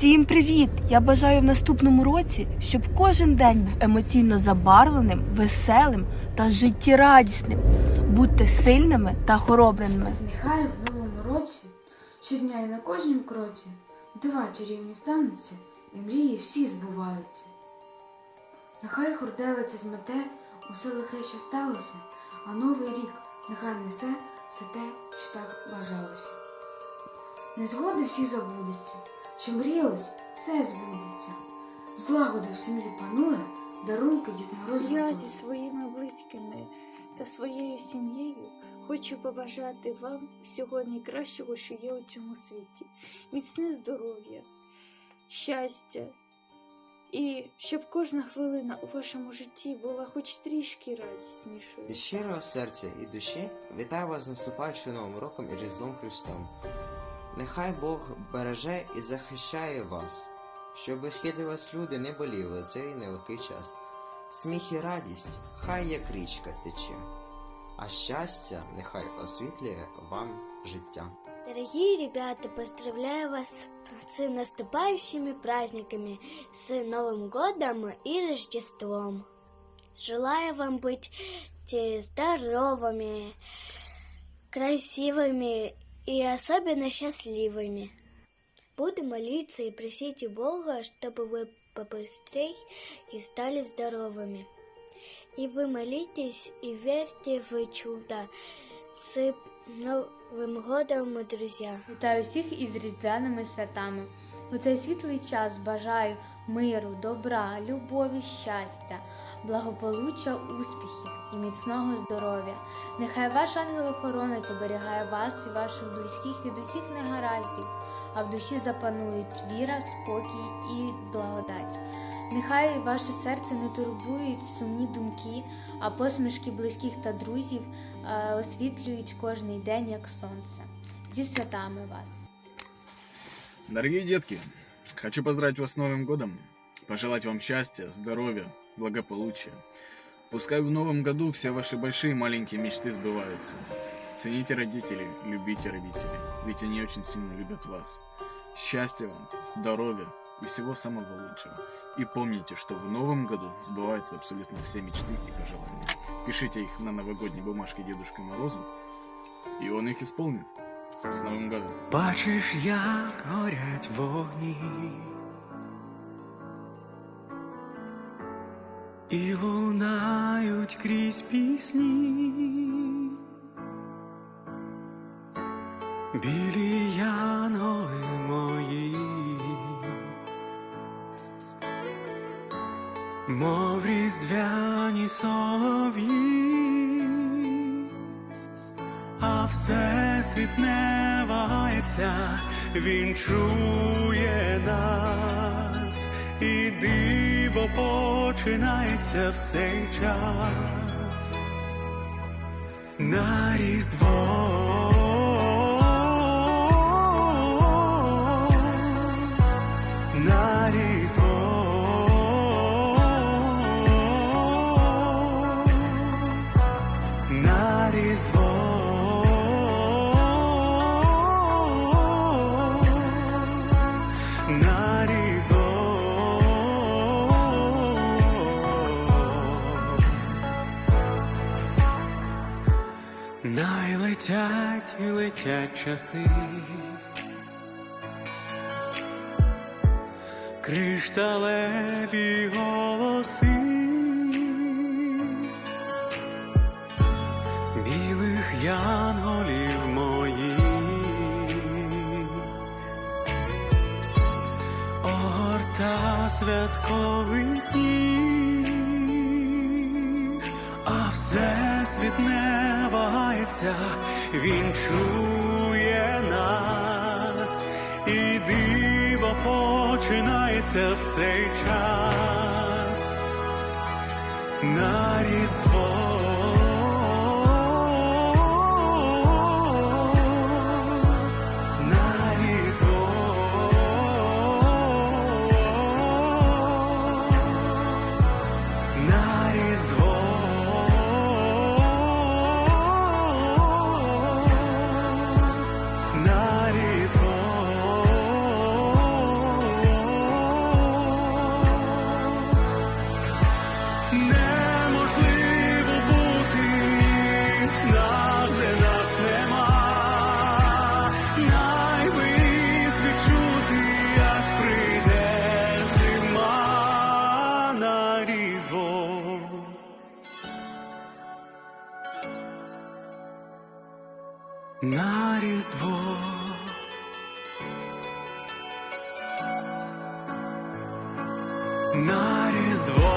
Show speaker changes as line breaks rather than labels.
Всім привіт! Я бажаю в наступному році, щоб кожен день був емоційно забарвленим, веселим та життєрадісним. Будьте сильними та хоробрими.
Нехай в новому році, щодня і на кожнім кроці, дива чарівні стануться, і мрії всі збуваються. Нехай хурделиця змете усе лихе, що сталося, а новий рік нехай несе все те, що так бажалося. Незгоди всі забудуться, що мріялось, все збудеться. Злагода в сім'ї панує, дарунки Дід Мороз
Я зі своїми близькими та своєю сім'єю хочу побажати вам всього найкращого, що є у цьому світі. Міцне здоров'я, щастя. І щоб кожна хвилина у вашому житті була хоч трішки радіснішою.
Від щирого серця і душі вітаю вас з наступаючим Новим роком і Різдвом Христом. Нехай Бог береже і захищає вас, щоб близькі для вас люди не боліли цей нелегкий час. Сміх і радість хай як річка тече, а щастя нехай освітлює вам життя.
Дорогие ребята, поздравляю вас с наступающими праздниками, с Новым годом и Рождеством. Желаю вам быть э, здоровыми, красивыми и особенно счастливыми. Буду молиться и просить у Бога, чтобы вы побыстрей и стали здоровыми. И вы молитесь и верьте в чудо. С Новым годом, друзья!
Вітаю всіх із різдвяними святами. У цей світлий час бажаю миру, добра, любові, щастя, благополуччя, успіхів і міцного здоров'я. Нехай ваш ангел-охоронець оберігає вас і ваших близьких від усіх негараздів, а в душі запанують віра, спокій і благодать. Нехай ваше серце не турбують сумні думки, а посмішки близьких та друзів освітлюють кожний день як сонце. Зі святами вас!
Дорогие детки, хочу поздравить вас с Новым годом, пожелать вам счастья, здоровья, благополучия. Пускай в Новом году все ваши большие и маленькие мечты сбываются. Цените родителей, любите родителей, ведь они очень сильно любят вас. Счастья вам, здоровья и всего самого лучшего. И помните, что в Новом году сбываются абсолютно все мечты и пожелания. Пишите их на новогодней бумажке Дедушке Морозу, и он их исполнит. С Новым годом!
Бачиш, як горять вогні, і лунають крізь пісні, білі янголи мої, мов різдвяні солов'ї. А всесвіт не вагається, він чує нас, і диво починається в цей час. На різдво. І летять часи. Кришталеві голоси. білих янголів моїх, огорта святковий сніг, а всесвіт не вагається, він чує нас, і диво починається в цей час. На різдво. На Різдво. На Різдво